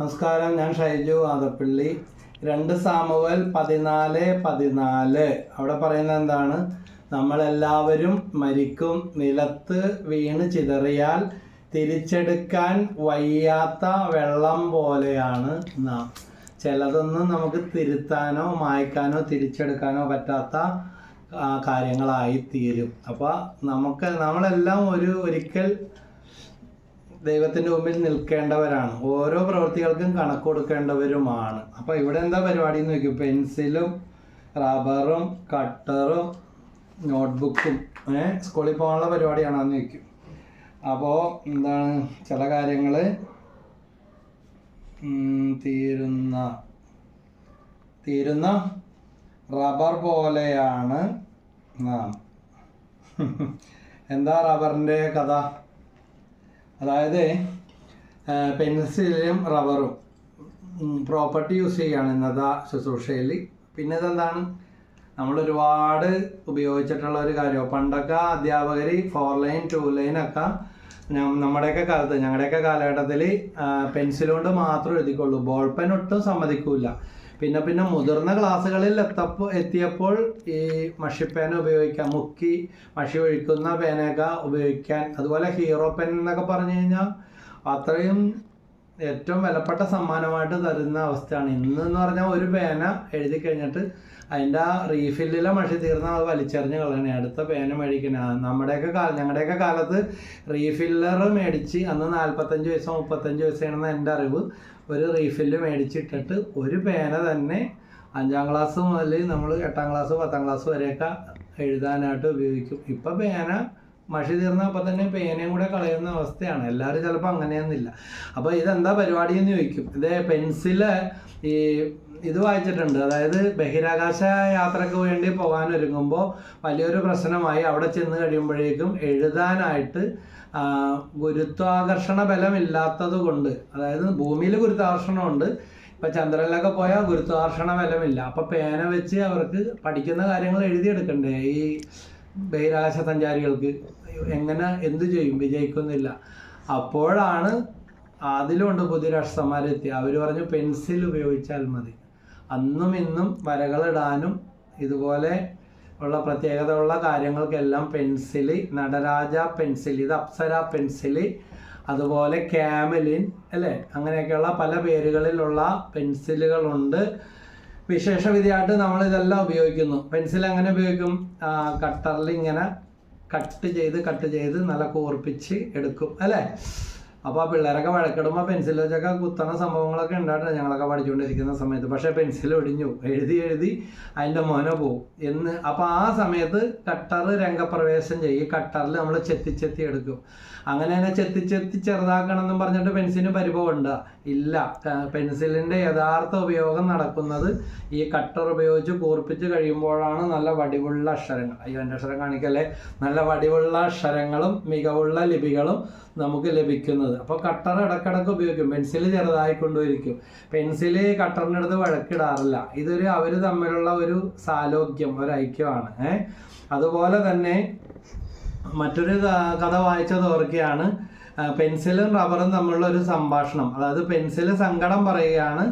നമസ്കാരം ഞാൻ ഷൈജു ആദപ്പള്ളി രണ്ട് സാമുവൽ പതിനാല് പതിനാല്. അവിടെ പറയുന്നത് എന്താണ്? നമ്മളെല്ലാവരും മരിക്കും നിലത്ത് വീണ് ചിതറിയാൽ തിരിച്ചെടുക്കാൻ വയ്യാത്ത വെള്ളം പോലെയാണ് നാം. ചിലതൊന്നും നമുക്ക് തിരുത്താനോ മായ്ക്കാനോ തിരിച്ചെടുക്കാനോ പറ്റാത്ത കാര്യങ്ങളായി തീരും അപ്പോൾ നമുക്ക് നമ്മളെല്ലാം ഒരു ഒരിക്കൽ ദൈവത്തിന്റെ മുമ്പിൽ നിൽക്കേണ്ടവരാണ്. ഓരോ പ്രവൃത്തികൾക്കും കണക്ക് കൊടുക്കേണ്ടവരുമാണ്. അപ്പോൾ ഇവിടെ എന്താ പരിപാടി എന്ന് വെക്കും പെൻസിലും റബ്ബറും കട്ടറും നോട്ട്ബുക്കും ഏഹ് സ്കൂളിൽ പോകാനുള്ള പരിപാടിയാണെന്ന് ചോദിക്കും അപ്പോൾ എന്താണ് ചില കാര്യങ്ങൾ തീരുന്ന തീരുന്ന റബ്ബർ പോലെയാണ് എന്താ റബ്ബറിന്റെ കഥ? അതായത് പെൻസിലും റബ്ബറും പ്രോപ്പർട്ടി യൂസ് ചെയ്യുകയാണ് ഇന്നത്തെ ശുശ്രൂഷയിൽ. പിന്നെ ഇതെന്താണ്? നമ്മൾ ഒരുപാട് ഉപയോഗിച്ചിട്ടുള്ള ഒരു കാര്യം പണ്ടൊക്കെ അധ്യാപകർ ഫോർ ലൈൻ ടു ലൈനൊക്കെ നമ്മുടെയൊക്കെ കാലത്ത് ഞങ്ങളുടെയൊക്കെ കാലഘട്ടത്തിൽ പെൻസിലുകൊണ്ട് മാത്രം എഴുതിക്കൊള്ളൂ. ബോൾ പെൻ ഒട്ടും സമ്മതിക്കൂല. പിന്നെ പിന്നെ മുതിർന്ന ക്ലാസ്സുകളിൽ എത്തപ്പോൾ എത്തിയപ്പോൾ ഈ മഷിപ്പേന ഉപയോഗിക്കാൻ മുക്കി മഷി ഒഴിക്കുന്ന പേനയൊക്കെ ഉപയോഗിക്കാൻ അതുപോലെ ഹീറോ പെൻ എന്നൊക്കെ പറഞ്ഞു കഴിഞ്ഞാൽ അത്രയും ഏറ്റവും വിലപ്പെട്ട സമ്മാനമായിട്ട് തരുന്ന അവസ്ഥയാണ്. ഇന്ന് എന്ന് പറഞ്ഞാൽ ഒരു പേന എഴുതി കഴിഞ്ഞിട്ട് അതിന്റെ ആ റീഫില്ലിലെ മഷി തീർന്നാൽ അത് വലിച്ചെറിഞ്ഞ് കളയണേ. അടുത്ത പേന മേടിക്കണേ. നമ്മുടെയൊക്കെ കാലം ഞങ്ങളുടെയൊക്കെ കാലത്ത് റീഫില്ലർ മേടിച്ച് അന്ന് നാൽപ്പത്തഞ്ച് വയസ്സോ മുപ്പത്തഞ്ച് വയസ്സാണെന്ന് എന്റെ അറിവ്. ഒരു റീഫില്ല് മേടിച്ചിട്ടിട്ട് ഒരു പേന തന്നെ അഞ്ചാം ക്ലാസ് മുതൽ നമ്മൾ എട്ടാം ക്ലാസ് പത്താം ക്ലാസ് വരെയൊക്കെ എഴുതാനായിട്ട് ഉപയോഗിക്കും. ഇപ്പം പേന മഷി തീർന്ന അപ്പം തന്നെ പേനയും കൂടെ കളയുന്ന അവസ്ഥയാണ്. എല്ലാവരും ചിലപ്പോൾ അങ്ങനെയൊന്നുമില്ല. അപ്പോൾ ഇതെന്താ പരിപാടി എന്ന് ചോദിക്കും. ഇത് പെൻസിൽ ഈ ഇത് വായിച്ചിട്ടുണ്ട്. അതായത് ബഹിരാകാശ യാത്രയ്ക്ക് വേണ്ടി പോകാൻ ഒരുങ്ങുമ്പോൾ വലിയൊരു പ്രശ്നമായി അവിടെ ചെന്ന് കഴിയുമ്പോഴേക്കും എഴുതാനായിട്ട് ഗുരുത്വാകർഷണ ബലമില്ലാത്തത് കൊണ്ട് അതായത് ഭൂമിയിൽ ഗുരുത്വാകർഷണമുണ്ട് ഇപ്പൊ ചന്ദ്രനിലൊക്കെ പോയാൽ ഗുരുത്വാകർഷണ ബലമില്ല. അപ്പൊ പേന വെച്ച് അവർക്ക് പഠിക്കുന്ന കാര്യങ്ങൾ എഴുതിയെടുക്കണ്ടേ ഈ ബഹിരാകാശ സഞ്ചാരികൾക്ക് എങ്ങനെ എന്ത് ചെയ്യും? വിജയിക്കുന്നില്ല. അപ്പോഴാണ് അതിലുണ്ട് പുതിയ രാഷ്ട്രന്മാരെത്തി അവർ പറഞ്ഞു പെൻസിൽ ഉപയോഗിച്ചാൽ മതി. അന്നും ഇന്നും വരകളിടാനും ഇതുപോലെ ഉള്ള പ്രത്യേകതയുള്ള കാര്യങ്ങൾക്കെല്ലാം പെൻസിൽ നടരാജ പെൻസിൽ ഇത് അപ്സര പെൻസിൽ അതുപോലെ ക്യാമലിൻ അല്ലേ? അങ്ങനെയൊക്കെയുള്ള പല പേരുകളിലുള്ള പെൻസിലുകളുണ്ട്. വിശേഷവിധിയായിട്ട് നമ്മൾ ഇതെല്ലാം ഉപയോഗിക്കുന്നു. പെൻസിൽ എങ്ങനെ ഉപയോഗിക്കും? കട്ടറിൽ ഇങ്ങനെ കട്ട് ചെയ്ത് കട്ട് ചെയ്ത് നല്ല കൂർപ്പിച്ച് എടുക്കും അല്ലേ? അപ്പോൾ ആ പിള്ളേരൊക്കെ വഴക്കിടുമ്പോൾ പെൻസിൽ വെച്ചൊക്കെ കുത്തണ സംഭവങ്ങളൊക്കെ ഉണ്ടായിട്ടുണ്ട്. ഞങ്ങളൊക്കെ പഠിച്ചുകൊണ്ടിരിക്കുന്ന സമയത്ത്. പക്ഷേ പെൻസിൽ ഒടിഞ്ഞു. എഴുതി എഴുതി അതിന്റെ മോന പോവും. എന്ന് അപ്പോൾ ആ സമയത്ത് കട്ടർ രംഗപ്രവേശം ചെയ്യും. കട്ടറിൽ നമ്മൾ ചെത്തി ചെത്തി എടുക്കും. അങ്ങനെ തന്നെ ചെത്തി ചെത്തി ചെറുതാക്കണം എന്നും പറഞ്ഞിട്ട് പെൻസിലിന് പരിഭവം ഉണ്ട് ഇല്ല പെൻസിലിന്റെ യഥാർത്ഥ ഉപയോഗം നടക്കുന്നത് ഈ കട്ടർ ഉപയോഗിച്ച് കൂർപ്പിച്ച് കഴിയുമ്പോഴാണ് നല്ല വടിവുള്ള അക്ഷരങ്ങൾ. അയ്യോ എന്റെ അക്ഷരം കാണിക്കല്ലേ? നല്ല വടിവുള്ള അക്ഷരങ്ങളും മികവുള്ള ലിപികളും നമുക്ക് ലഭിക്കുന്നത്. അപ്പോൾ കട്ടർ ഇടക്കിടക്ക് ഉപയോഗിക്കും. പെൻസിൽ ചെറുതായി കൊണ്ടുപോയിരിക്കും. പെൻസിൽ കട്ടറിന്റെ അടുത്ത് വഴക്കിടാറില്ല. ഇതൊരു അവർ തമ്മിലുള്ള ഒരു സാലോക്യം ഒരു ഐക്യമാണ്. അതുപോലെ തന്നെ മറ്റൊരു കഥ വായിച്ചത് ഓർക്കുകയാണ് പെൻസിലും റബ്ബറും തമ്മിലുള്ള ഒരു സംഭാഷണം. അതായത് പെൻസിൽ സങ്കടം പറയുകയാണ്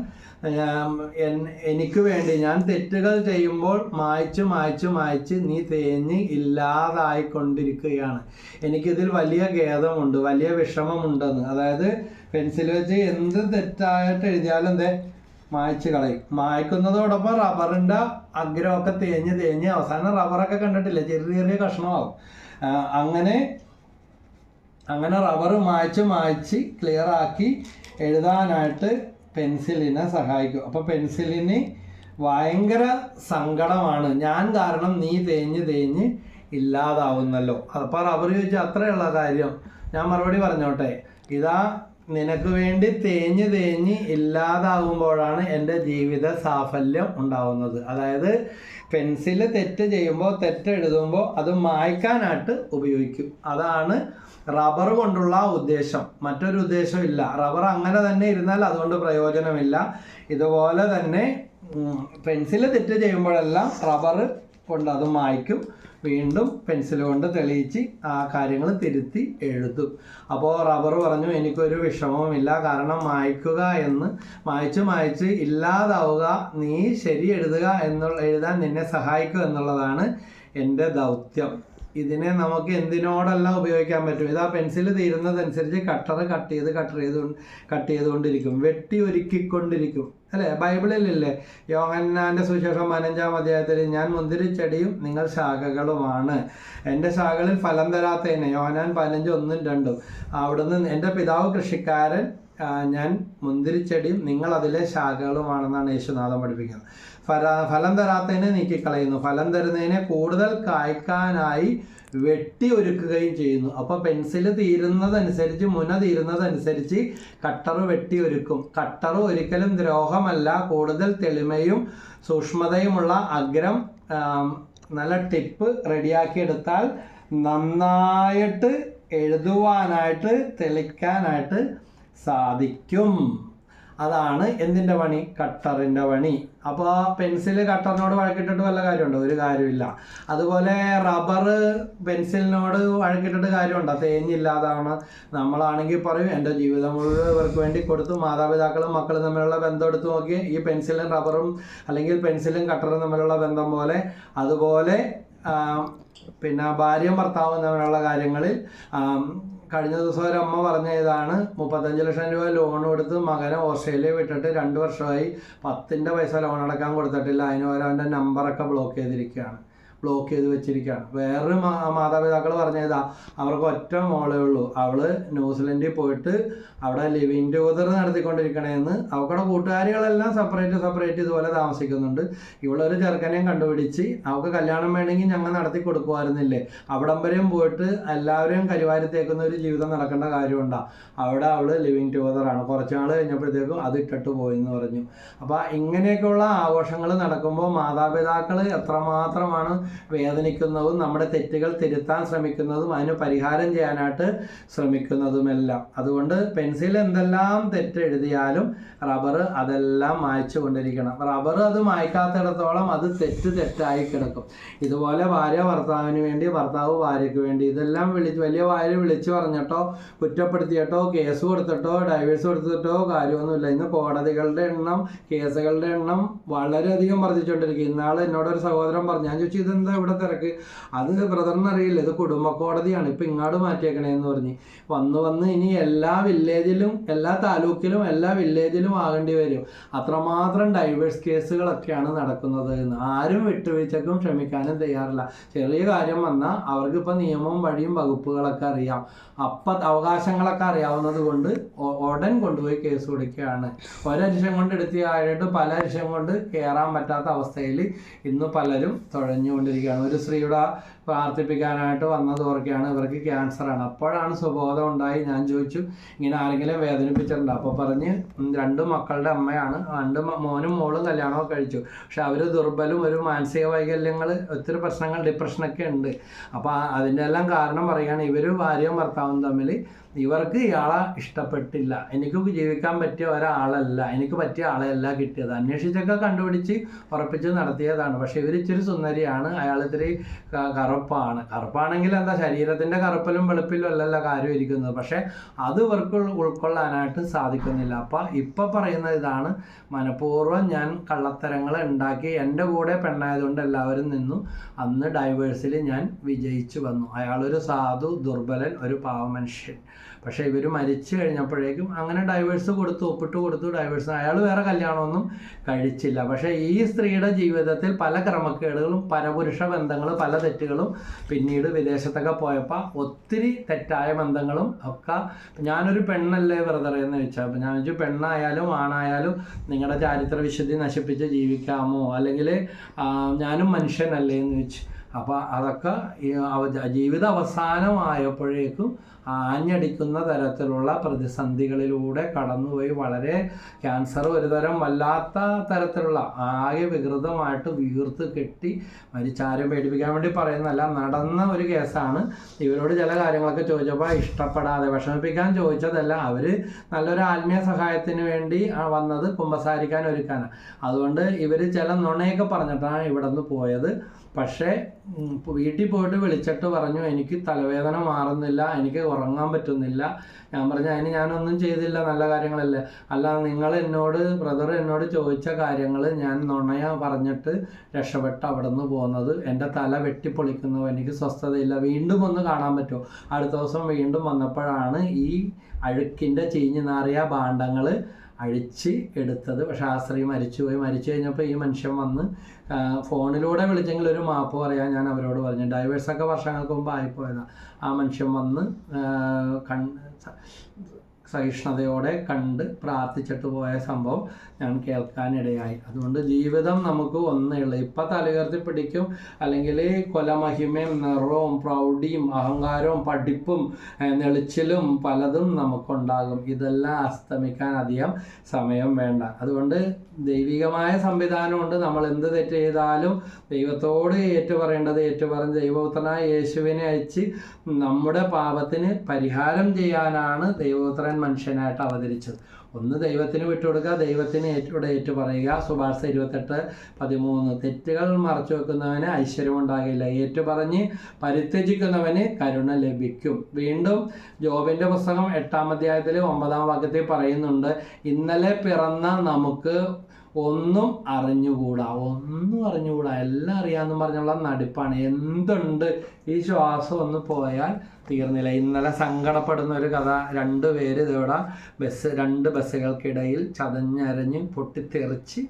എനിക്ക് വേണ്ടി ഞാൻ തെറ്റുകൾ ചെയ്യുമ്പോൾ മായ്ച്ചു മായ്ച്ചു മായ്ച്ച് നീ തേഞ്ഞ് ഇല്ലാതായിക്കൊണ്ടിരിക്കുകയാണ്. എനിക്കിതിൽ വലിയ ഖേദമുണ്ട് വലിയ വിഷമമുണ്ടെന്ന്. അതായത് പെൻസിൽ വെച്ച് എന്ത് തെറ്റായിട്ട് എഴുതിയാലും എന്തേ മായ്ച്ച് കളയും. മായ്ക്കുന്നതോടൊപ്പം റബ്ബറിന്റെ അഗ്രമൊക്കെ തേഞ്ഞ് തേഞ്ഞ് അവസാനം റബ്ബറൊക്കെ കണ്ടിട്ടില്ല? ചെറിയ ചെറിയ കഷ്ണമാവും. അങ്ങനെ അങ്ങനെ റബ്ബർ മായ്ച്ച് മായ്ച്ച് ക്ലിയർ ആക്കി എഴുതാനായിട്ട് പെൻസിലിനെ സഹായിക്കും. അപ്പോൾ പെൻസിലിന് ഭയങ്കര സങ്കടമാണ്. ഞാൻ കാരണം നീ തേഞ്ഞ് തേഞ്ഞ് ഇല്ലാതാവുന്നല്ലോ. അപ്പോൾ റബ്ബർ ചോദിച്ചാൽ അത്രയുള്ള കാര്യം. ഞാൻ മറുപടി പറഞ്ഞോട്ടെ ഇതാ നിനക്ക് വേണ്ടി തേഞ്ഞ് തേഞ്ഞ് ഇല്ലാതാകുമ്പോഴാണ് എന്റെ ജീവിത സാഫല്യം ഉണ്ടാവുന്നത്. അതായത് പെൻസിൽ തെറ്റ് ചെയ്യുമ്പോൾ തെറ്റ് എഴുതുമ്പോൾ അത് മായ്ക്കാനായിട്ട് ഉപയോഗിക്കും. അതാണ് റബ്ബർ കൊണ്ടുള്ള ഉദ്ദേശം. മറ്റൊരു ഉദ്ദേശം ഇല്ല. റബ്ബർ അങ്ങനെ തന്നെ ഇരുന്നാൽ അതുകൊണ്ട് പ്രയോജനമില്ല. ഇതുപോലെ തന്നെ പെൻസിൽ തെറ്റ് ചെയ്യുമ്പോഴെല്ലാം റബ്ബർ കൊണ്ട് അത് മായ്ക്കും. വീണ്ടും പെൻസിൽ കൊണ്ട് തെളിയിച്ച് ആ കാര്യങ്ങൾ തിരുത്തി എഴുതും. അപ്പോൾ റബ്ബർ പറഞ്ഞു എനിക്കൊരു വിഷമവുമില്ല. കാരണം മായ്ക്കുക എന്ന് മായ്ച്ച് മായ്ച്ച് ഇല്ലാതാവുക നീ ശരി എഴുതുക എന്നുള്ള എഴുതാൻ നിന്നെ സഹായിക്കുക എന്നുള്ളതാണ് എന്റെ ദൗത്യം. ഇതിനെ നമുക്ക് എന്തിനോടല്ല ഉപയോഗിക്കാൻ പറ്റും? ഇത് ആ പെൻസിൽ തീരുന്നതനുസരിച്ച് കട്ടർ കട്ട് ചെയ്ത് കട്ടർ ചെയ്ത് കട്ട് ചെയ്തുകൊണ്ടിരിക്കും. വെട്ടി ഒരുക്കിക്കൊണ്ടിരിക്കും. അല്ലേ? ബൈബിളിലല്ലേ യോഹന്നാന്റെ സുശേഷം പതിനഞ്ചാം അധ്യായത്തിൽ ഞാൻ മുന്തിരിച്ചെടിയും നിങ്ങൾ ശാഖകളുമാണ്. എന്റെ ശാഖകളിൽ ഫലം തരാത്തതിനെ. യോഹന്നാൻ പതിനഞ്ച് ഒന്നും രണ്ടും. അവിടുന്ന് എന്റെ പിതാവ് കൃഷിക്കാരൻ ഞാൻ മുന്തിരിച്ചെടിയും നിങ്ങൾ അതിലെ ശാഖകളുമാണെന്നാണ് യേശുനാഥം പഠിപ്പിക്കുന്നത്. ഫല ഫലം തരാത്തതിനെ നീക്കിക്കളയുന്നു. ഫലം തരുന്നതിനെ കൂടുതൽ കായ്ക്കാനായി വെട്ടി ഒരുക്കുകയും ചെയ്യുന്നു. അപ്പോൾ പെൻസിൽ തീരുന്നതനുസരിച്ച് മുന തീരുന്നതനുസരിച്ച് കട്ടർ വെട്ടി ഒരുക്കും. കട്ടർ ഒരിക്കലും ദ്രോഹമല്ല കൂടുതൽ തെളിമയും സൂക്ഷ്മതയുമുള്ള അഗ്രം നല്ല ടിപ്പ് റെഡിയാക്കിയെടുത്താൽ നന്നായിട്ട് എഴുതുവാനായിട്ട് തെളിക്കാനായിട്ട് സാധിക്കും. അതാണ് എന്തിന്റെ പണി? കട്ടറിന്റെ പണി. അപ്പോൾ പെൻസിൽ കട്ടറിനോട് വഴക്കിട്ടിട്ട് വല്ല കാര്യമുണ്ടോ? ഒരു കാര്യമില്ല. അതുപോലെ റബ്ബർ പെൻസിലിനോട് വഴക്കിട്ടിട്ട് കാര്യമുണ്ടോ? തേഞ്ഞില്ലാതാണ്. നമ്മളാണെങ്കിൽ പറയും എന്റെ ജീവിതം മുഴുവൻ ഇവർക്ക് വേണ്ടി കൊടുത്തു മാതാപിതാക്കളും മക്കളും തമ്മിലുള്ള ബന്ധം എടുത്തു നോക്കി ഈ പെൻസിലും റബ്ബറും അല്ലെങ്കിൽ പെൻസിലും കട്ടറും തമ്മിലുള്ള ബന്ധം പോലെ. അതുപോലെ പിന്നെ ഭാര്യയും ഭർത്താവും തമ്മിലുള്ള കാര്യങ്ങളിൽ കഴിഞ്ഞ ദിവസം ഒരു അമ്മ പറഞ്ഞ ഇതാണ് മുപ്പത്തഞ്ച് ലക്ഷം രൂപ ലോൺ കൊടുത്ത് മകനെ ഓസ്ട്രേലിയ വിട്ടിട്ട് രണ്ട് വർഷമായി പത്തിന്റെ പൈസ ലോൺ അടക്കാൻ കൊടുത്തിട്ടില്ല. അതിന് നമ്പർ നമ്പറൊക്കെ ബ്ലോക്ക് ചെയ്തിരിക്കുകയാണ്. ബ്ലോക്ക് ചെയ്ത് വെച്ചിരിക്കുകയാണ്. വേറൊരു മാതാപിതാക്കൾ പറഞ്ഞതാ അവർക്ക് ഒറ്റ മോളേ ഉള്ളൂ. അവൾ ന്യൂസിലൻഡിൽ പോയിട്ട് അവിടെ ലിവിങ് ടുഗദർ നടത്തിക്കൊണ്ടിരിക്കണേന്ന് അവക്കടെ കൂട്ടുകാരികളെല്ലാം സെപ്പറേറ്റ് സെപ്പറേറ്റ് ഇതുപോലെ താമസിക്കുന്നുണ്ട്. ഇവളൊരു ചെറുക്കനെയും കണ്ടുപിടിച്ച് അവൾക്ക് കല്യാണം വേണമെങ്കിൽ ഞങ്ങൾ നടത്തി കൊടുക്കുമായിരുന്നില്ലേ? അവിടം വരെയും പോയിട്ട് എല്ലാവരെയും കരിവാരി തേക്കുന്ന ഒരു ജീവിതം നടക്കേണ്ട കാര്യമുണ്ടാ. അവിടെ അവൾ ലിവിങ് ടുഗദറാണ് കുറച്ച് നാൾ കഴിഞ്ഞപ്പോഴത്തേക്കും അത് ഇട്ടിട്ട് പോയി എന്ന് പറഞ്ഞു. അപ്പോൾ ഇങ്ങനെയൊക്കെയുള്ള ആഘോഷങ്ങൾ നടക്കുമ്പോൾ മാതാപിതാക്കൾ എത്രമാത്രമാണ് വേദനിക്കുന്നതും നമ്മുടെ തെറ്റുകൾ തിരുത്താൻ ശ്രമിക്കുന്നതും അതിന് പരിഹാരം ചെയ്യാനായിട്ട് ശ്രമിക്കുന്നതുമെല്ലാം. അതുകൊണ്ട് പെൻസിൽ എന്തെല്ലാം തെറ്റ് എഴുതിയാലും റബ്ബർ അതെല്ലാം മായ്ച്ചു കൊണ്ടിരിക്കണം. റബ്ബർ അത് മായ്ക്കാത്തിടത്തോളം അത് തെറ്റ് തെറ്റായി കിടക്കും. ഇതുപോലെ ഭാര്യ ഭർത്താവിന് വേണ്ടി ഭർത്താവ് ഭാര്യയ്ക്ക് വേണ്ടി ഇതെല്ലാം വിളിച്ച് വലിയ ഭാര്യ വിളിച്ചു പറഞ്ഞിട്ടോ കുറ്റപ്പെടുത്തിയിട്ടോ കേസ് കൊടുത്തിട്ടോ ഡൈവേഴ്സ് കൊടുത്തിട്ടോ കാര്യമൊന്നുമില്ല. ഇന്ന് കോടതികളുടെ എണ്ണം കേസുകളുടെ എണ്ണം വളരെയധികം വർദ്ധിച്ചുകൊണ്ടിരിക്കും ഇന്നാൾ എന്നോടൊരു സഹോദരൻ പറഞ്ഞു ഞാൻ ചോദിച്ചു ഇതെന്താ ഇവിടെ തിരക്ക്? അത് ബ്രദറിന് അറിയില്ല. ഇത് കുടുംബ കോടതിയാണ്. ഇപ്പം ഇങ്ങോട്ട് മാറ്റിയേക്കണേന്ന് പറഞ്ഞ്. വന്ന് വന്ന് ഇനി എല്ലാ വില്ലേജിലും എല്ലാ താലൂക്കിലും എല്ലാ വില്ലേജിലും ആകേണ്ടി വരും. അത്രമാത്രം ഡൈവേഴ്സ് കേസുകളൊക്കെയാണ് നടക്കുന്നത് എന്ന്. ആരും വിട്ടുവീഴ്ചക്കും ക്ഷമിക്കാനും തയ്യാറില്ല. ചെറിയ കാര്യം വന്നാൽ അവർക്ക് ഇപ്പം നിയമവും വഴിയും വകുപ്പുകളൊക്കെ അറിയാം. അപ്പം അവകാശങ്ങളൊക്കെ അറിയാവുന്നത് കൊണ്ട് ഉടൻ കൊണ്ടുപോയി കേസ് കൊടുക്കുകയാണ്. ഒരരിശം കൊണ്ട് എടുത്തിയായിട്ട് പല അരിശം കൊണ്ട് കയറാൻ പറ്റാത്ത അവസ്ഥയിൽ ഇന്ന് പലരും തുഴഞ്ഞുകൊണ്ടിരിക്കുകയാണ് ഒരു സ്ത്രീയുടെ പ്രാർത്ഥിപ്പിക്കാനായിട്ട് വന്നത് ഓർക്കുകയാണ്. ഇവർക്ക് ക്യാൻസറാണ്. അപ്പോഴാണ് സ്വബോധം ഉണ്ടായി. ഞാൻ ചോദിച്ചു ഇങ്ങനെ ആരെങ്കിലും വേദനിപ്പിച്ചിട്ടുണ്ട്? അപ്പോൾ പറഞ്ഞ് രണ്ടു മക്കളുടെ അമ്മയാണ്. രണ്ട് മോനും മോളും കല്യാണമൊക്കെ കഴിച്ചു. പക്ഷെ അവർ ദുർബലും ഒരു മാനസിക വൈകല്യങ്ങൾ ഒത്തിരി പ്രശ്നങ്ങൾ ഡിപ്രഷനൊക്കെ ഉണ്ട്. അപ്പോൾ അതിന്റെ എല്ലാം കാരണം പറയുകയാണ് ഇവർ ഭാര്യയും ഭർത്താവും തമ്മിൽ ഇവർക്ക് ഇയാളെ ഇഷ്ടപ്പെട്ടില്ല. എനിക്ക് ജീവിക്കാൻ പറ്റിയ ഒരാളല്ല. എനിക്ക് പറ്റിയ ആളെയല്ല കിട്ടിയത്. അന്വേഷിച്ചൊക്കെ കണ്ടുപിടിച്ച് ഉറപ്പിച്ച് നടത്തിയതാണ്. പക്ഷേ ഇവർ ഇച്ചിരി സുന്ദരിയാണ്. അയാൾ ഇത്തിരി ക- കറുപ്പാണ്. കറുപ്പാണെങ്കിൽ എന്താ ശരീരത്തിന്റെ കറുപ്പിലും വെളുപ്പിലും അല്ലല്ല കാര്യം ഇരിക്കുന്നത് പക്ഷെ അത് ഇവർക്ക് ഉൾക്കൊള്ളാനായിട്ട് സാധിക്കുന്നില്ല. അപ്പം ഇപ്പം പറയുന്ന ഇതാണ്. മനഃപൂർവം ഞാൻ കള്ളത്തരങ്ങൾ ഉണ്ടാക്കി എന്റെ കൂടെ പെണ്ണായതുകൊണ്ട് എല്ലാവരും നിന്നു. അന്ന് ഡൈവേഴ്സിൽ ഞാൻ വിജയിച്ചു വന്നു. അയാളൊരു സാധു ദുർബലൻ ഒരു പാവമനുഷ്യൻ. പക്ഷേ ഇവർ മരിച്ചു കഴിഞ്ഞപ്പോഴേക്കും അങ്ങനെ ഡൈവേഴ്സ് കൊടുത്തു ഒപ്പിട്ട് കൊടുത്തു ഡൈവേഴ്സ് അയാൾ വേറെ കല്യാണമൊന്നും കഴിച്ചില്ല. പക്ഷേ ഈ സ്ത്രീയുടെ ജീവിതത്തിൽ പല ക്രമക്കേടുകളും പരപുരുഷ ബന്ധങ്ങളും പല തെറ്റുകളും പിന്നീട് വിദേശത്തൊക്കെ പോയപ്പോൾ ഒത്തിരി തെറ്റായ ബന്ധങ്ങളും ഒക്കെ ഞാനൊരു പെണ്ണല്ലേ ബ്രദർ എന്ന് ചോദിച്ചാൽ അപ്പം ഞാൻ ചോദിച്ചു പെണ്ണായാലും ആണായാലും നിങ്ങളുടെ ചാരിത്ര വിശുദ്ധി നശിപ്പിച്ച് ജീവിക്കാമോ? അല്ലെങ്കിൽ ഞാനും മനുഷ്യനല്ലേ എന്ന് ചോദിച്ചു. അപ്പോൾ അതൊക്കെ ജീവിത അവസാനമായപ്പോഴേക്കും ആഞ്ഞടിക്കുന്ന തരത്തിലുള്ള പ്രതിസന്ധികളിലൂടെ കടന്നുപോയി. വളരെ ക്യാൻസർ ഒരുതരം വല്ലാത്ത തരത്തിലുള്ള ആകെ വികൃതമായിട്ട് വീർത്ത് കെട്ടി മരിച്ചാരും പേടിപ്പിക്കാൻ വേണ്ടി പറയുന്നതല്ല നടന്ന ഒരു കേസാണ്. ഇവരോട് ചില കാര്യങ്ങളൊക്കെ ചോദിച്ചപ്പോൾ ഇഷ്ടപ്പെടാതെ വിഷമിപ്പിക്കാൻ ചോദിച്ചതല്ല. അവർ നല്ലൊരു ആത്മീയ സഹായത്തിന് വേണ്ടി വന്നത് കുമ്പസാരിക്കാൻ ഒരുക്കാനാണ് അതുകൊണ്ട് ഇവർ ചില നുണയൊക്കെ പറഞ്ഞിട്ടാണ് ഇവിടെ നിന്ന് പോയത്. പക്ഷേ വീട്ടിൽ പോയിട്ട് വിളിച്ചിട്ട് പറഞ്ഞു എനിക്ക് തലവേദന മാറുന്നില്ല എനിക്ക് ഉറങ്ങാൻ പറ്റുന്നില്ല. ഞാൻ പറഞ്ഞു അതിന് ഞാനൊന്നും ചെയ്തില്ല നല്ല കാര്യങ്ങളല്ല. അല്ല നിങ്ങൾ എന്നോട് ബ്രദർ എന്നോട് ചോദിച്ച കാര്യങ്ങൾ ഞാൻ നുണയ പറഞ്ഞിട്ട് രക്ഷപ്പെട്ട് അവിടെ നിന്ന് പോകുന്നത് എന്റെ തല വെട്ടിപ്പൊളിക്കുന്നു എനിക്ക് സ്വസ്ഥതയില്ല. വീണ്ടും ഒന്ന് കാണാൻ പറ്റുമോ? അടുത്ത ദിവസം വീണ്ടും വന്നപ്പോഴാണ് ഈ അഴുക്കിന്റെ ചീഞ്ഞു നാറിയ ഭാണ്ഡങ്ങൾ അഴിച്ച് എടുത്തത്. പക്ഷെ ആ സ്ത്രീ മരിച്ചുപോയി. മരിച്ചു കഴിഞ്ഞപ്പോൾ ഈ മനുഷ്യൻ വന്ന് ഫോണിലൂടെ വിളിച്ചെങ്കിൽ ഒരു മാപ്പ് പറയാൻ ഞാൻ അവരോട് പറഞ്ഞു. ഡൈവേഴ്സൊക്കെ വർഷങ്ങൾക്ക് മുമ്പ് ആയിപ്പോയതാണ് ആ മനുഷ്യൻ വന്ന് കൺ സഹിഷ്ണുതയോടെ കണ്ട് പ്രാർത്ഥിച്ചിട്ട് പോയ സംഭവം ഞാൻ കേൾക്കാനിടയായി. അതുകൊണ്ട് ജീവിതം നമുക്ക് ഒന്നേ ഉള്ളൂ ഇപ്പം തലയുയർത്തി പിടിക്കും. അല്ലെങ്കിൽ കൊലമഹിമയും നിറവും പ്രൗഢിയും അഹങ്കാരവും പഠിപ്പും നെളിച്ചിലും പലതും നമുക്കുണ്ടാകും. ഇതെല്ലാം അസ്തമിക്കാൻ അധികം സമയം വേണ്ട. അതുകൊണ്ട് ദൈവികമായ സംവിധാനമുണ്ട്. നമ്മൾ എന്ത് തെറ്റ് ചെയ്താലും ദൈവത്തോട് ഏറ്റുപറയേണ്ടത് ഏറ്റുപറഞ്ഞ് ദൈവപുത്രനായ യേശുവിനെ അയച്ച് നമ്മുടെ പാപത്തിന് പരിഹാരം ചെയ്യാനാണ് ദൈവപുത്രൻ മനുഷ്യനായിട്ട് അവതരിച്ചത്. ഒന്ന് ദൈവത്തിന് വിട്ടുകൊടുക്കുക ദൈവത്തിന് ഏറ്റവും ഏറ്റു പറയുക. സുഭാഷ ഇരുപത്തെട്ട് പതിമൂന്ന്. തെറ്റുകൾ മറച്ചു വെക്കുന്നവന് ഐശ്വര്യം ഉണ്ടാകില്ല ഏറ്റു പറഞ്ഞ് പരിത്യജിക്കുന്നവന് കരുണ ലഭിക്കും. വീണ്ടും ജോബിന്റെ പുസ്തകം എട്ടാം അധ്യായത്തിൽ ഒമ്പതാം വാക്യത്തിൽ പറയുന്നുണ്ട് ഇന്നലെ പിറന്ന നമുക്ക് ഒന്നും അറിഞ്ഞുകൂടാ. ഒന്നും അറിഞ്ഞുകൂടാ. എല്ലാം അറിയാമെന്ന് പറഞ്ഞുള്ള നടിപ്പാണ്. എന്തുണ്ട് ഈ ശ്വാസം ഒന്ന് പോയാൽ തീർന്നില്ല. ഇന്നലെ സങ്കടപ്പെടുന്ന ഒരു കഥ. രണ്ട് പേര് ഇതോടെ ബസ് രണ്ട് ബസ്സുകൾക്കിടയിൽ ചതഞ്ഞരഞ്ഞ് പൊട്ടിത്തെറിച്ച്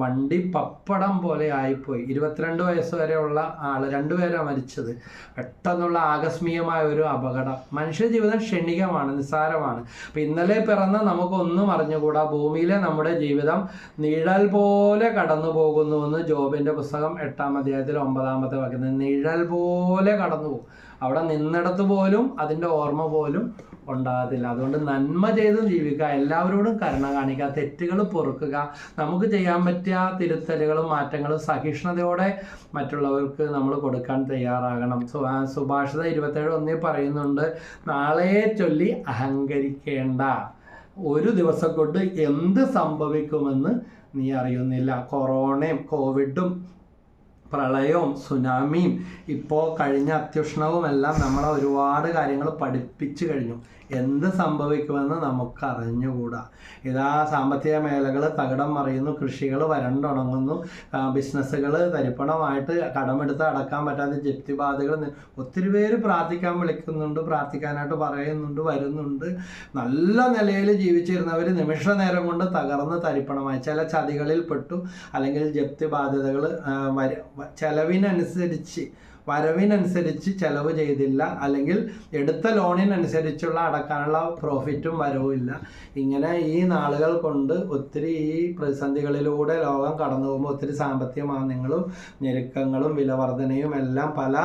വണ്ടി പപ്പടം പോലെ ആയിപ്പോയി. ഇരുപത്തിരണ്ട് വയസ്സ് വരെയുള്ള ആൾ രണ്ടുപേരാണ് മരിച്ചത്. പെട്ടെന്നുള്ള ആകസ്മികമായ ഒരു അപകടം. മനുഷ്യ ജീവിതം ക്ഷണികമാണ് നിസ്സാരമാണ്. അപ്പം ഇന്നലെ പിറന്ന നമുക്കൊന്നും അറിഞ്ഞുകൂടാ. ഭൂമിയിലെ നമ്മുടെ ജീവിതം നിഴൽ പോലെ കടന്നു പോകുന്നുവെന്ന് ജോബിന്റെ പുസ്തകം എട്ടാം അധ്യായത്തിൽ ഒമ്പതാമത്തെ വാക്യം നിഴൽ പോലെ കടന്നു പോകും. അവിടെ നിന്നിടത്ത് പോലും അതിന്റെ ഓർമ്മ പോലും ഉണ്ടാകത്തില്ല. അതുകൊണ്ട് നന്മ ചെയ്ത് ജീവിക്കുക എല്ലാവരോടും കരുണ കാണിക്കുക തെറ്റുകൾ പൊറുക്കുക നമുക്ക് ചെയ്യാൻ പറ്റിയ തിരുത്തലുകളും മാറ്റങ്ങളും സഹിഷ്ണുതയോടെ മറ്റുള്ളവർക്ക് നമ്മൾ കൊടുക്കാൻ തയ്യാറാകണം. സുഭാഷിത ഇരുപത്തേഴ് ഒന്നേ പറയുന്നുണ്ട് നാളെയെ ചൊല്ലി അഹങ്കരിക്കേണ്ട. ഒരു ദിവസം കൊണ്ട് എന്ത് സംഭവിക്കുമെന്ന് നീ അറിയുന്നില്ല. കൊറോണയും കോവിഡും പ്രളയവും സുനാമിയും. ഇപ്പോൾ കഴിഞ്ഞ അത്യുഷ്ണവും എല്ലാം നമ്മളെ ഒരുപാട് കാര്യങ്ങൾ പഠിപ്പിച്ചു കഴിഞ്ഞു. എന്ത് സംഭവിക്കുമെന്ന് നമുക്ക് അറിഞ്ഞുകൂടാ ഇതാ സാമ്പത്തിക മേഖലകൾ തകിടം മറിയുന്നു കൃഷികൾ വരണ്ടുണങ്ങുന്നു ബിസിനസ്സുകൾ തരിപ്പണമായിട്ട് കടമെടുത്ത് അടക്കാൻ പറ്റാത്ത ജപ്തിബാധകൾ ഒത്തിരി പേര് പ്രാർത്ഥിക്കാൻ വിളിക്കുന്നുണ്ട് പ്രാർത്ഥിക്കാനായിട്ട് പറയുന്നുണ്ട് വരുന്നുണ്ട്. നല്ല നിലയിൽ ജീവിച്ചിരുന്നവർ നിമിഷ നേരം കൊണ്ട് തകർന്ന് തരിപ്പണമായി. ചില ചതികളിൽ പെട്ടു അല്ലെങ്കിൽ ജപ്തി ബാധ്യതകൾ ചെലവിനനുസരിച്ച് വരവിനനുസരിച്ച് ചെലവ് ചെയ്തില്ല. അല്ലെങ്കിൽ എടുത്ത ലോണിനനുസരിച്ചുള്ള അടക്കാനുള്ള പ്രോഫിറ്റും വരവും ഇല്ല. ഇങ്ങനെ ഈ നാളുകൾ കൊണ്ട് ഒത്തിരി ഈ പ്രതിസന്ധികളിലൂടെ ലോകം കടന്നു പോകുമ്പോൾ ഒത്തിരി സാമ്പത്തിക മാന്ദ്യങ്ങളും ഞെരുക്കങ്ങളും വിലവർധനയും എല്ലാം പല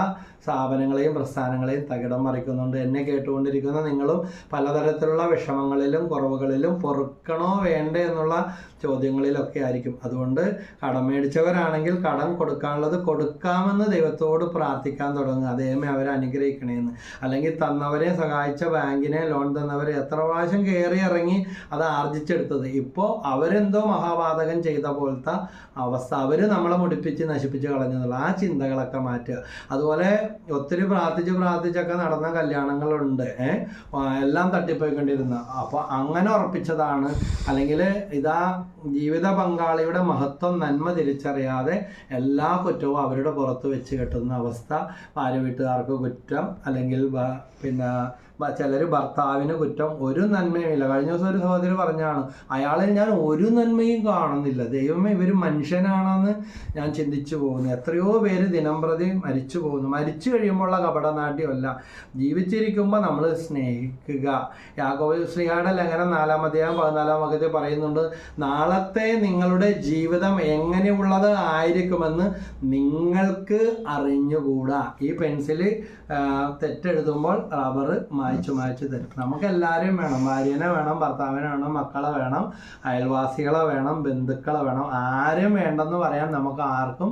സ്ഥാപനങ്ങളെയും പ്രസ്ഥാനങ്ങളെയും തകിടം മറിക്കുന്നുണ്ട്. എന്നെ കേട്ടുകൊണ്ടിരിക്കുന്ന നിങ്ങളും പലതരത്തിലുള്ള വിഷമങ്ങളിലും കുറവുകളിലും പൊറുക്കണോ വേണ്ടേ എന്നുള്ള ചോദ്യങ്ങളിലൊക്കെ ആയിരിക്കും. അതുകൊണ്ട് കടം മേടിച്ചവരാണെങ്കിൽ കടം കൊടുക്കാനുള്ളത് കൊടുക്കാമെന്ന് ദൈവത്തോട് പ്രാർത്ഥിക്കാൻ തുടങ്ങുക. ദൈവമേ അവരെ അനുഗ്രഹിക്കണേന്ന്. അല്ലെങ്കിൽ തന്നവരെ സഹായിച്ച ബാങ്കിനെ ലോൺ തന്നവരെ എത്ര പ്രാവശ്യം കയറി ഇറങ്ങി അത് ആർജിച്ചെടുത്തത്. ഇപ്പോൾ അവരെന്തോ മഹാപാതകം ചെയ്ത പോലത്തെ അവസ്ഥ. അവർ നമ്മളെ മുടിപ്പിച്ച് നശിപ്പിച്ച് കളഞ്ഞതുള്ള ആ ചിന്തകളൊക്കെ മാറ്റുക. അതുപോലെ ഒത്തിരി പ്രാർത്ഥിച്ച് പ്രാർത്ഥിച്ചൊക്കെ നടന്ന കല്യാണങ്ങളുണ്ട്. എല്ലാം തട്ടിപ്പോയിക്കൊണ്ടിരുന്ന. അപ്പോൾ അങ്ങനെ ഉറപ്പിച്ചതാണ്. അല്ലെങ്കിൽ ഇതാ ജീവിത പങ്കാളിയുടെ മഹത്വം നന്മ തിരിച്ചറിയാതെ എല്ലാ കുറ്റവും അവരുടെ പുറത്ത് വെച്ച് കെട്ടുന്ന അവസ്ഥ. ഭാര്യ വീട്ടുകാർക്ക് കുറ്റം അല്ലെങ്കിൽ പിന്നെ ചിലർ ഭർത്താവിന് കുറ്റം ഒരു നന്മയുമില്ല കഴിഞ്ഞ ദിവസം ഒരു സഹോദരി പറഞ്ഞാണ് അയാളെ ഞാൻ ഒരു നന്മയും കാണുന്നില്ല. ദൈവമേ ഇവർ മനുഷ്യനാണെന്ന് ഞാൻ ചിന്തിച്ചു പോകുന്നു. എത്രയോ പേര് ദിനം പ്രതി മരിച്ചു പോകുന്നു. മരിച്ചു കഴിയുമ്പോഴുള്ള കപടനാട്യമല്ല ജീവിച്ചിരിക്കുമ്പോൾ നമ്മൾ സ്നേഹിക്കുക. യാക്കോബ് ശ്രീഹാടെ ലംഘനം നാലാം പതിനാലാം വകത്തിൽ പറയുന്നുണ്ട് നാളത്തെ നിങ്ങളുടെ ജീവിതം എങ്ങനെയുള്ളത് ആയിരിക്കുമെന്ന് നിങ്ങൾക്ക് അറിഞ്ഞുകൂടാ ഈ പെൻസിൽ തെറ്റെഴുതുമ്പോൾ റബ്ബർ മായ്ച്ചു മായ്ച്ചു തരും നമുക്ക് എല്ലാവരെയും വേണം. ഭാര്യനെ വേണം ഭർത്താവിനെ വേണം മക്കളെ വേണം അയൽവാസികളെ വേണം ബന്ധുക്കളെ വേണം. ആരും വേണ്ടെന്ന് പറയാൻ നമുക്ക് ആർക്കും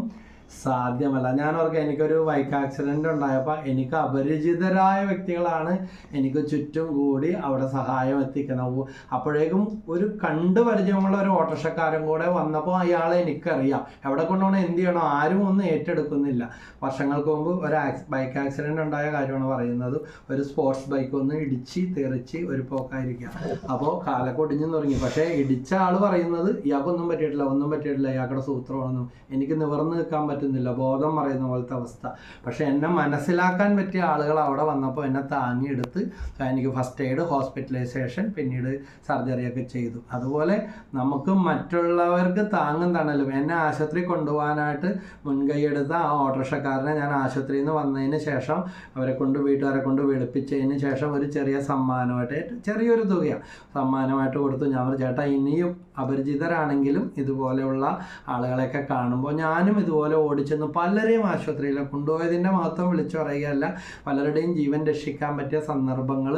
സാധ്യമല്ല. ഞാൻ ഓർക്കുക എനിക്കൊരു ബൈക്ക് ആക്സിഡന്റ് ഉണ്ടായപ്പോൾ എനിക്ക് അപരിചിതരായ വ്യക്തികളാണ് എനിക്ക് ചുറ്റും കൂടി അവിടെ സഹായം എത്തിക്കുന്നത്. അപ്പോഴേക്കും ഒരു കണ്ടു പരിചയമുള്ള ഒരു ഓട്ടോറിക്ഷക്കാരൻ കൂടെ വന്നപ്പോൾ അയാളെ എനിക്കറിയാം. എവിടെ കൊണ്ടുപോകണം എന്ത് ചെയ്യണം ആരും ഒന്നും ഏറ്റെടുക്കുന്നില്ല. വർഷങ്ങൾക്ക് മുമ്പ് ഒരു ബൈക്ക് ആക്സിഡന്റ് ഉണ്ടായ കാര്യമാണ് പറയുന്നത്. ഒരു സ്പോർട്സ് ബൈക്ക് ഒന്ന് ഇടിച്ച് തെറിച്ച് ഒരു പോക്കായിരിക്കാം. അപ്പോൾ കാലക്കൊടിഞ്ഞു തുടങ്ങി. പക്ഷേ ഇടിച്ച ആൾ പറയുന്നത് ഇയാൾക്കൊന്നും പറ്റിയിട്ടില്ല ഒന്നും പറ്റിയിട്ടില്ല ഇയാളുടെ സൂത്രമാണെന്നും. എനിക്ക് നിവർന്ന് നിൽക്കാൻ പറ്റുന്നില്ല. ബോധം പറയുന്ന പോലത്തെ അവസ്ഥ. പക്ഷെ എന്നെ മനസ്സിലാക്കാൻ പറ്റിയ ആളുകൾ അവിടെ വന്നപ്പോൾ എന്നെ താങ്ങിയെടുത്ത് എനിക്ക് ഫസ്റ്റ് എയ്ഡ് ഹോസ്പിറ്റലൈസേഷൻ പിന്നീട് സർജറിയൊക്കെ ചെയ്തു. അതുപോലെ നമുക്ക് മറ്റുള്ളവർക്ക് താങ്ങും തണലും. എന്നെ ആശുപത്രി കൊണ്ടുപോകാനായിട്ട് മുൻകൈയെടുത്ത ആ ഓട്ടോറിക്ഷക്കാരനെ ഞാൻ ആശുപത്രിയിൽ നിന്ന് വന്നതിന് ശേഷം അവരെ കൊണ്ട് വീട്ടുകാരെ കൊണ്ട് വിളിപ്പിച്ചതിന് ശേഷം ഒരു ചെറിയ സമ്മാനമായിട്ട് ചെറിയൊരു തുകയാണ് സമ്മാനമായിട്ട് കൊടുത്തു. ഞാൻ പറഞ്ഞു ചേട്ടാ ഇനിയും അപരിചിതരാണെങ്കിലും ഇതുപോലെയുള്ള ആളുകളെയൊക്കെ കാണുമ്പോൾ ഞാനും ഇതുപോലെ ഓടിച്ചെന്ന് പലരെയും ആശുപത്രിയിൽ കൊണ്ടുപോയതിന്റെ മഹത്വം വിളിച്ചു പറയുകയല്ല പലരുടെയും ജീവൻ രക്ഷിക്കാൻ പറ്റിയ സന്ദർഭങ്ങൾ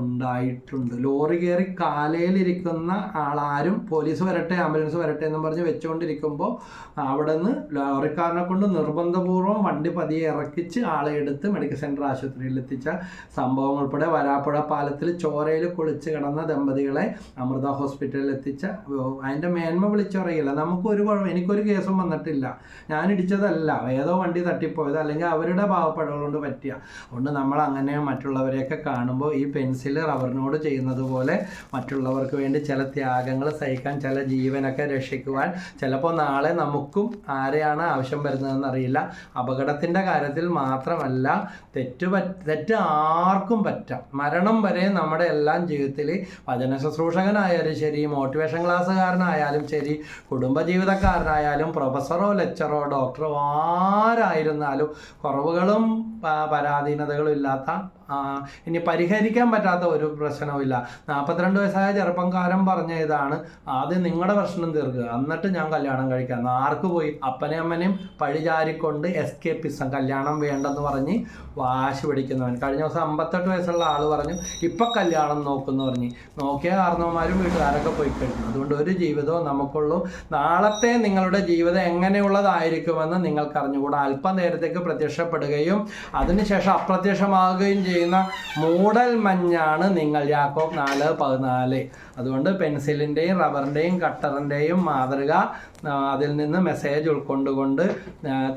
ഉണ്ടായിട്ടുണ്ട്. ലോറി കയറി കാലയിലിരിക്കുന്ന ആളാരും പോലീസ് വരട്ടെ ആംബുലൻസ് വരട്ടെ എന്നും പറഞ്ഞ് വെച്ചുകൊണ്ടിരിക്കുമ്പോൾ അവിടെ നിന്ന് ലോറിക്കാരനെ കൊണ്ട് നിർബന്ധപൂർവം വണ്ടി പതിയെ ഇറക്കിച്ച് ആളെ എടുത്ത് മെഡിക്കൽ സെന്റർ ആശുപത്രിയിൽ എത്തിച്ച സംഭവങ്ങൾ ഉൾപ്പെടെ വരാപ്പുഴ പാലത്തിൽ ചോരയിൽ കുളിച്ച് കിടന്ന ദമ്പതികളെ അമൃത ഹോസ്പിറ്റലിൽ എത്തിച്ച അതിന്റെ മേന്മ വിളിച്ചറിയില്ല. നമുക്ക് ഒരു കുഴപ്പം എനിക്കൊരു കേസും വന്നിട്ടില്ല. ഞാൻ ഇടിച്ചതല്ല ഏതോ വണ്ടി തട്ടിപ്പോയത് അല്ലെങ്കിൽ അവരുടെ പാവപ്പെടുകൾ കൊണ്ട് പറ്റിയ. അതുകൊണ്ട് നമ്മൾ അങ്ങനെ മറ്റുള്ളവരെയൊക്കെ കാണുമ്പോൾ ഈ പെൻസിൽ റബ്ബറിനോട് ചെയ്യുന്നത് പോലെ മറ്റുള്ളവർക്ക് വേണ്ടി ചില ത്യാഗങ്ങൾ സഹിക്കാൻ ചില ജീവനൊക്കെ രക്ഷിക്കുവാൻ ചിലപ്പോൾ നാളെ നമുക്കും ആരെയാണ് ആവശ്യം വരുന്നതെന്ന് അറിയില്ല. അപകടത്തിന്റെ കാര്യത്തിൽ മാത്രമല്ല തെറ്റ് തെറ്റ് ആർക്കും പറ്റാം. മരണം വരെ നമ്മുടെ എല്ലാം ജീവിതത്തിൽ വചന ശുശ്രൂഷകനായാലും ശരി മോട്ടിവേഷൻ ക്ലാസ്സുകാരനായാലും ശരി കുടുംബജീവിതക്കാരനായാലും പ്രൊഫസറോ ലെക്ചറോ ഡോക്ടറോ ആരായിരുന്നാലും കുറവുകളും പരാധീനതകളും ഇല്ലാത്ത ഇനി പരിഹരിക്കാൻ പറ്റാത്ത ഒരു പ്രശ്നവുമില്ല. നാൽപ്പത്തിരണ്ട് വയസ്സായ ചെറുപ്പക്കാരൻ പറഞ്ഞ ഇതാണ് ആദ്യം നിങ്ങളുടെ പ്രശ്നം തീർക്കുക എന്നിട്ട് ഞാൻ കല്യാണം കഴിക്കാം. ആർക്ക് പോയി? അപ്പനെയും അമ്മനെയും പഴിചാരിക്കൊണ്ട് എസ്കേപ്പിസം കല്യാണം വേണ്ടെന്ന് പറഞ്ഞ് വാശി പിടിക്കുന്നവൻ. കഴിഞ്ഞ ദിവസം അമ്പത്തെട്ട് വയസ്സുള്ള ആൾ പറഞ്ഞു ഇപ്പൊ കല്യാണം നോക്കുന്നു പറഞ്ഞ്. നോക്കിയ കാരണവന്മാരും വീട്ടുകാരൊക്കെ പോയി കഴിഞ്ഞു. അതുകൊണ്ട് ഒരു ജീവിതവും നമുക്കുള്ളൂ. നാളത്തെ നിങ്ങളുടെ ജീവിതം എങ്ങനെയുള്ളതായിരിക്കുമെന്ന് നിങ്ങൾക്കറിഞ്ഞുകൂടാ. അല്പനേരത്തേക്ക് പ്രത്യക്ഷപ്പെടുകയും അതിനുശേഷം അപ്രത്യക്ഷമാകുകയും ചെയ്യുന്ന മൂടൽ മഞ്ഞാണ് നിങ്ങൾ യാക്കോബ് നാല് പതിനാല്. അതുകൊണ്ട് പെൻസിലിന്റെയും റബ്ബറിന്റെയും കട്ടറിന്റെയും മാതൃക അതിൽ നിന്ന് മെസ്സേജ് ഉൾക്കൊണ്ടുകൊണ്ട്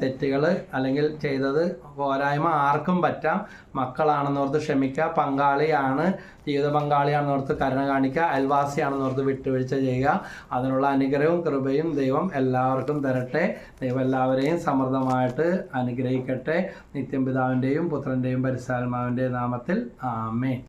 തെറ്റുകൾ അല്ലെങ്കിൽ ചെയ്തത് പോരായ്മ ആർക്കും പറ്റാം. മക്കളാണെന്നോർത്ത് ക്ഷമിക്കുക പങ്കാളിയാണ് ജീവിത പങ്കാളിയാണെന്നോർത്ത് കരുണ കാണിക്കുക അയൽവാസിയാണെന്നോർത്ത് വിട്ടുവീഴ്ച ചെയ്യുക. അതിനുള്ള അനുഗ്രഹവും കൃപയും ദൈവം എല്ലാവർക്കും തരട്ടെ. ദൈവം എല്ലാവരെയും സമൃദ്ധമായിട്ട് അനുഗ്രഹിക്കട്ടെ. നിത്യം പിതാവിന്റെയും പുത്രന്റെയും പരിശുദ്ധാത്മാവിന്റെയും നാമത്തിൽ ആമേ